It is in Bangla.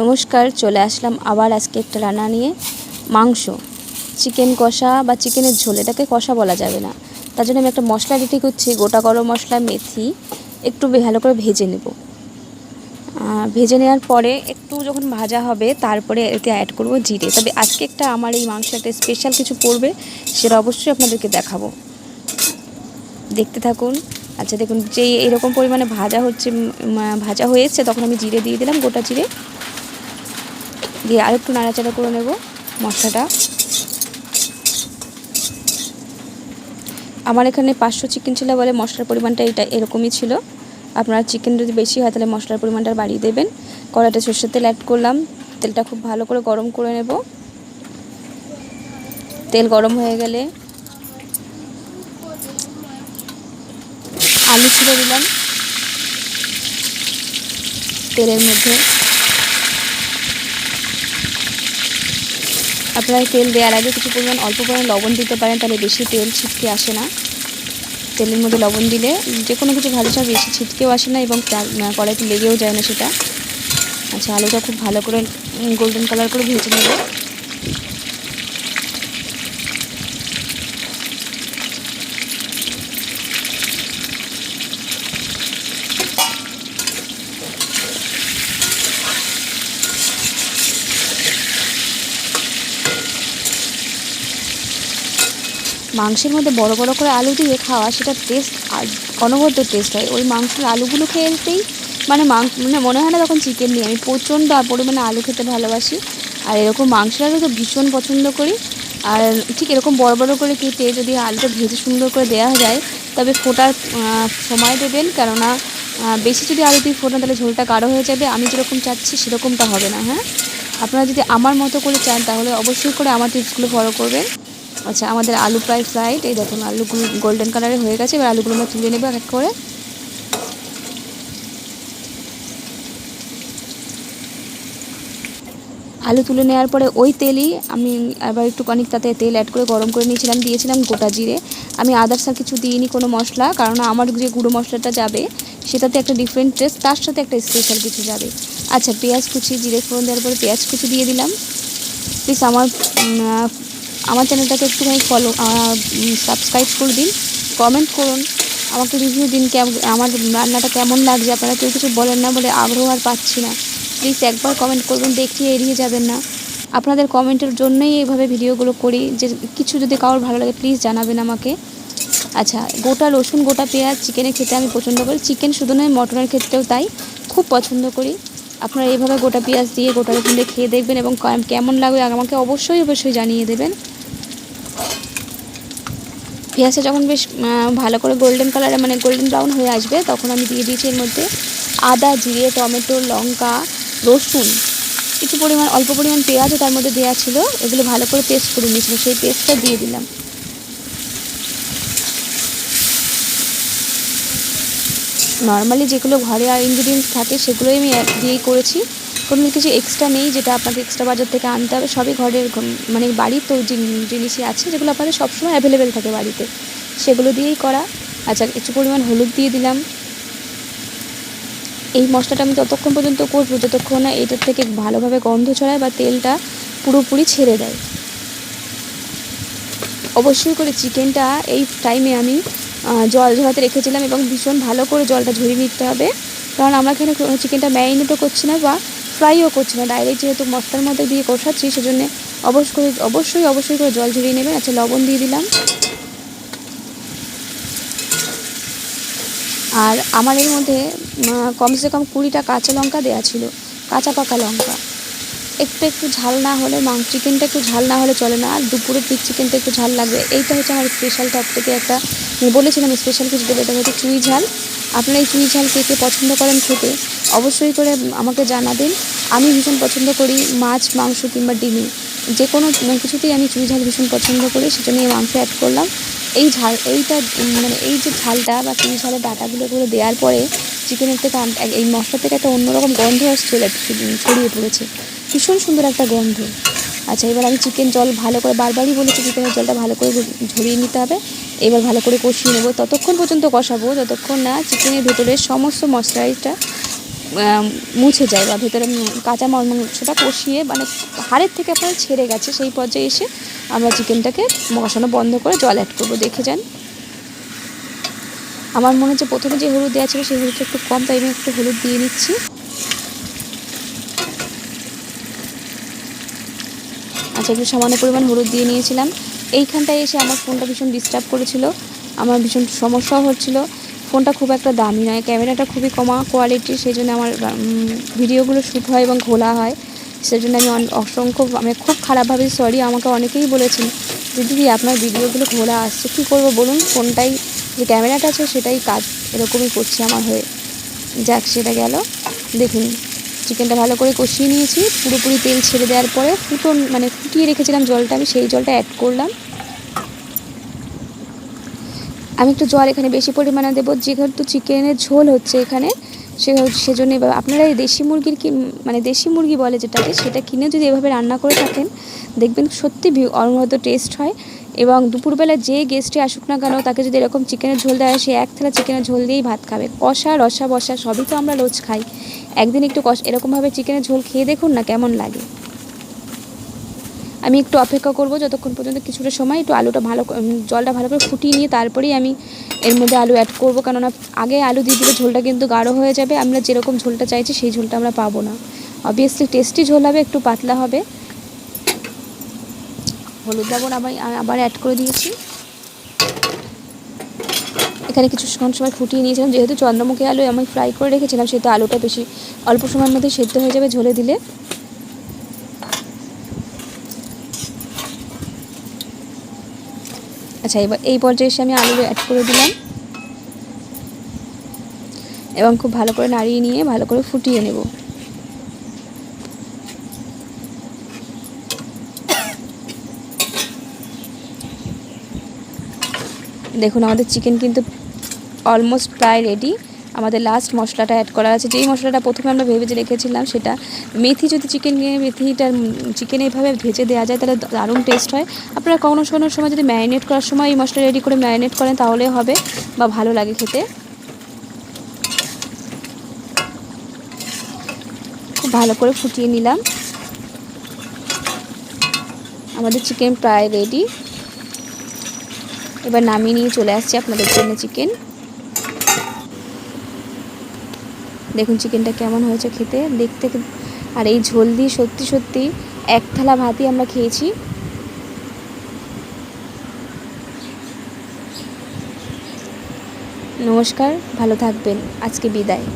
নমস্কার, চলে আসলাম আবার আজকে একটা রান্না নিয়ে। মাংস, চিকেন কষা বা চিকেনের ঝোল, এটাকে কষা বলা যাবে না। তার জন্য আমি একটা মশলা রেডি করছি, গোটা গরম মশলা, মেথি, একটু ভালো করে ভেজে নেব। ভেজে নেওয়ার পরে একটু যখন ভাজা হবে, তারপরে এতে অ্যাড করব জিরে। তবে আজকে একটা আমার এই মাংস একটা স্পেশাল কিছু পড়বে, সেটা অবশ্যই আপনাদেরকে দেখাবো। দেখতে থাকুন। আচ্ছা দেখুন, যেই এরকম পরিমাণে ভাজা হচ্ছে ভাজা হয়েছে, তখন আমি জিরে দিয়ে দিলাম, গোটা জিরে। দিয়ে আর একটু নাড়াচাড়া করে নেব মশলাটা। আমার এখানে পাঁচশো চিকেন ছিল বলে মশলার পরিমাণটা এটা এরকমই ছিল। আপনার চিকেন যদি বেশি হয় তাহলে মশলার পরিমাণটা বাড়িয়ে দেবেন। কড়াইতে সর্ষের তেল অ্যাড করলাম। তেলটা খুব ভালো করে গরম করে নেব। তেল গরম হয়ে গেলে আলু ছিঁড়ে দিলাম তেলের মধ্যে আপনারা তেল দেওয়ার আগে কিছু পরিমাণ, অল্প পরিমাণ লবণ দিতে পারেন, তাহলে বেশি তেল ছিটকে আসে না। তেলের মধ্যে লবণ দিলে যে কোনো কিছু ভালো ছাড় বেশি ছিটকেও আসে না এবং কড়াইতে লেগেও যায় না সেটা। আচ্ছা আলুটা খুব ভালো করে গোল্ডেন কালার করে ভেজে নেব। মাংসের মধ্যে বড় বড় করে আলু দিয়ে খাওয়া সেটা টেস্ট অনবদ্য টেস্ট হয়। ওই মাংসের আলুগুলো খেলতেই মানে মাংস মানে মনে হয় না তখন চিকেন নিয়ে আমি প্রচণ্ড পরিমাণে আলু খেতে ভালোবাসি। আর এরকম মাংসের আলু তো ভীষণ পছন্দ করি। আর ঠিক এরকম বড় বড় করে কেটে যদি আলুটা ভেজে সুন্দর করে দেওয়া যায়, তবে ফোটার সময় দেবেন। কেননা বেশি যদি আলু দিয়ে ফোটান, তাহলে ঝোলটা গাঢ় হয়ে যাবে। আমি যেরকম চাচ্ছি, সেরকমটা হবে না হ্যাঁ? আপনারা যদি আমার মতো করে চান, তাহলে অবশ্যই করে আমার টিপসগুলো ফলো করবেন। আচ্ছা আমাদের আলু প্রায় ফ্রাইড এই দেখুন, আলুগুলো গোল্ডেন কালারে হয়ে গেছে। এবার আলুগুলো আমরা তুলে নেব এক এক করে। আলু তুলে নেওয়ার পরে ওই তেলই আমি আবার একটু অনেক তাতে তেল অ্যাড করে গরম করে নিয়েছিলাম, দিয়েছিলাম গোটা জিরে। আমি আদার্স আর কিছু দিইনি কোনো মশলা, কারণ আমার যে গুঁড়ো মশলাটা যাবে, সেটাতে একটা ডিফারেন্ট টেস্ট তার সাথে একটা স্পেশাল কিছু যাবে। আচ্ছা পেঁয়াজ কুচি, জিরে ফোড়ন দেওয়ার পরে পেঁয়াজ কুচি দিয়ে দিলাম। প্লিজ আমার আমার চ্যানেলটাকে একটুখানি ফলো সাবস্ক্রাইব করে দিন কমেন্ট করুন, আমাকে রিভিউ দিন আমার রান্নাটা কেমন লাগছে, আপনারা কেউ কিছু বলেন না বলে আগ্রহ আর পাচ্ছি না। প্লিজ একবার কমেন্ট করবেন দেখিয়ে এড়িয়ে যাবেন না। আপনাদের কমেন্টের জন্যই এইভাবে ভিডিওগুলো করি, যে কিছু যদি কারোর ভালো লাগে প্লিজ জানাবেন আমাকে। আচ্ছা গোটা রসুন, গোটা পেঁয়াজ চিকেনে খেতে আমি পছন্দ করি। চিকেন শুধু নয় মটনের ক্ষেত্রেও তাই, খুব পছন্দ করি। আপনারা এইভাবে গোটা পেঁয়াজ দিয়ে গোটা রসুন দিয়ে খেয়ে দেখবেন এবং কেমন লাগবে আমাকে অবশ্যই অবশ্যই জানিয়ে দেবেন। পেঁয়াজটা যখন বেশ ভালো করে গোল্ডেন কালারে মানে গোল্ডেন ব্রাউন হয়ে আসবে, তখন আমি দিয়ে দিয়েছি এর মধ্যে আদা, জিরে, টমেটো, লঙ্কা, রসুন। কিছু পরিমাণ, অল্প পরিমাণ পেঁয়াজও তার মধ্যে দেওয়া ছিল, এগুলো ভালো করে পেস্ট করে নিয়েছিল সেই পেস্টটা দিয়ে দিলাম। নর্মালি যেগুলো ঘরে আর ইনগ্রিডিয়েন্টস থাকে, সেগুলোই আমি দিয়েই করেছি। কোনো কিছু এক্সট্রা নেই যেটা আপনাকে এক্সট্রা বাজার থেকে আনতে হবে, সবই ঘরের মানে বাড়ির তো জিন- জিনিসই আছে যেগুলো আপনাদের সবসময় অ্যাভেলেবেল থাকে বাড়িতে। সেগুলো দিয়েই করা। আচ্ছা কিছু পরিমাণ হলুদ দিয়ে দিলাম। এই মশলাটা আমি ততক্ষণ পর্যন্ত করব যতক্ষণ না এটার থেকে ভালোভাবে গন্ধ ছড়ায় বা তেলটা পুরোপুরি ছেড়ে দেয়। অবশ্যই করে চিকেনটা এই টাইমে আমি জল ঝরাতে রেখেছিলাম এবং ভীষণ ভালো করে জলটা ঝরিয়ে নিতে হবে। কারণ আমরা এখানে চিকেনটা ম্যারিনেটও করছি না বা ফ্রাইও করছি না। ডাইরেক্ট যেহেতু মশলার মধ্যে দিয়ে কষাচ্ছি, সেজন্য অবশ্যই অবশ্যই অবশ্যই করে জল ঝরিয়ে নেবেন। আচ্ছা লবণ দিয়ে দিলাম। আর আমার এর মধ্যে কমসে কম কুড়িটা কাঁচা লঙ্কা দেওয়া ছিল, কাঁচা পাকা লঙ্কা। একটু একটু ঝাল না হলে মাংস চিকেনটা একটু ঝাল না হলে চলে না, আর দুপুরের দিক চিকেনটা একটু ঝাল লাগবে। এইটা হচ্ছে আমার স্পেশাল টপ থেকে একটা বলেছিলাম স্পেশাল কিছু দেবে, এটা হচ্ছে চুই ঝাল। আপনারা চুই ঝাল কে কে পছন্দ করেন খেতে, অবশ্যই করে আমাকে জানাবেন। আমি ভীষণ পছন্দ করি মাছ, মাংস কিংবা ডিমে যে কোনো কিছুতেই আমি চুই ঝাল ভীষণ পছন্দ করি, সেজন্য এই মাংস অ্যাড করলাম। এই ঝাল, এইটা মানে এই যে ঝালটা বা চুই ঝালের ডাটাগুলো এগুলো দেওয়ার পরে চিকেনের থেকে এই মশলা থেকে একটা অন্যরকম গন্ধ আসছে ছড়িয়ে পড়েছে। ভীষণ সুন্দর একটা গন্ধ। আচ্ছা এবার আমি চিকেন জল ভালো করে, বারবারই বলেছি চিকেনের জলটা ভালো করে ঝরিয়ে নিতে হবে। এবার ভালো করে কষিয়ে নেব। ততক্ষণ পর্যন্ত কষাবো, যতক্ষণ না চিকেনের ভেতরে সমস্ত মশলাটা মুছে যায় বা ভেতরে কাঁচা মাংসটা কষিয়ে মানে হাড়ের থেকে আপনার ছেড়ে গেছে, সেই পর্যায়ে এসে আমরা চিকেনটাকে কষানো বন্ধ করে জল অ্যাড করব, দেখে যান। আমার মনে হচ্ছে প্রথমে যে হলুদ দেওয়া ছিল, সেই হলুদটা একটু কম, তাই আমি একটু হলুদ দিয়ে নিচ্ছি। আচ্ছা একটু সামান্য পরিমাণ হলুদ দিয়ে নিয়েছিলাম। এইখানটায় এসে আমার ফোনটা ভীষণ ডিস্টার্ব করেছিল। আমার ভীষণ সমস্যাও হচ্ছিল। ফোনটা খুব একটা দামি নয়, ক্যামেরাটা খুবই কমা কোয়ালিটির সেই জন্য আমার ভিডিওগুলো শ্যুট হয় এবং খোলা হয়। সেই জন্য আমি অসংখ্য, আমি খুব খারাপভাবে সরি আমাকে অনেকেই বলেছেন যে, দিদি, আপনার ভিডিওগুলো ঘোলা আসছে, কী করব বলুন? ফোনটাই, যে ক্যামেরাটা আছে সেটাই কাজ এরকমই করছে আমার হয়ে। যাক, সেটা গেল। দেখুন। চিকেনটা ভালো করে কষিয়ে নিয়েছি। পুরোপুরি তেল ছেড়ে দেওয়ার পরে ফুটন মানে ফুটিয়ে রেখেছিলাম জলটা আমি, সেই জলটা অ্যাড করলাম। আমি একটু জল এখানে বেশি পরিমাণে দেবো, যেহেতু চিকেনের ঝোল হচ্ছে এখানে, সে সেজন্য এভাবে আপনারা এই দেশি মুরগির কি মানে দেশি মুরগি বলে যেটাকে, সেটা কিনে যদি এভাবে রান্না করে থাকেন, দেখবেন সত্যি অনবরত টেস্ট হয়। এবং দুপুরবেলা যে গেস্টে আসুক না কেন, তাকে যদি এরকম চিকেনের ঝোল হয় সে এক থালা চিকেনের ঝোল দিয়েই ভাত খাবে। কষা, রসা, বসা, সবই তো আমরা রোজ খাই। একদিন একটু কষ এরকমভাবে চিকেনের ঝোল খেয়ে দেখুন না কেমন লাগে। আমি একটু অপেক্ষা করব যতক্ষণ পর্যন্ত কিছুটা সময় একটু আলুটা ভালো জলটা ভালো করে ফুটিয়ে নিয়ে তারপরেই আমি এর মধ্যে আলু অ্যাড করব। কেননা আগে আলু দিয়ে দিলে ঝোলটা কিন্তু গাঢ় হয়ে যাবে। আমরা যেরকম ঝোলটা চাইছি, সেই ঝোলটা আমরা পাবো না। অবভিয়াসলি টেস্টি ঝোল হবে, একটু পাতলা হবে। হলুদ লবণ আবার আবার অ্যাড করে দিয়েছি। এখানে কিছুক্ষণ সময় ফুটিয়ে নিয়েছিলাম। যেহেতু চন্দ্রমুখী আলু আমি ফ্রাই করে রেখেছিলাম, সেহেতু আলুটা বেশি অল্প সময়ের মধ্যে সেদ্ধ হয়ে যাবে ঝোলে দিলে। আচ্ছা এবার এই পর্যায়ে এসে আমি আলু অ্যাড করে দিলাম। এবং খুব ভালো করে নাড়িয়ে নিয়ে ভালো করে ফুটিয়ে নেব। দেখুন, আমাদের চিকেন কিন্তু অলমোস্ট প্রায় রেডি আমাদের লাস্ট মশলাটা অ্যাড করা আছে। যেই মশলাটা প্রথমে আমরা ভেজে রেখেছিলাম, সেটা মেথি যদি চিকেন নিয়ে মেথিটা চিকেন এইভাবে ভেজে দেওয়া যায়, তাহলে দারুণ টেস্ট হয়। আপনারা কখনো কোনো সময় যদি ম্যারিনেট করার সময় এই মশলা রেডি করে ম্যারিনেট করেন, তাহলে হবে বা ভালো লাগে খেতে। খুব ভালো করে ফুটিয়ে নিলাম। আমাদের চিকেন প্রায় রেডি এবার নামিয়ে নিয়ে চলে আসছি আপনাদের জন্য চিকেন। দেখুন চিকেনটা কেমন হয়েছে খেতে। দেখতে আর এই ঝোল দিয়ে সত্যি সত্যি এক থালা ভাতই আমরা খেয়েছি। নমস্কার, ভালো থাকবেন। আজকে বিদায়।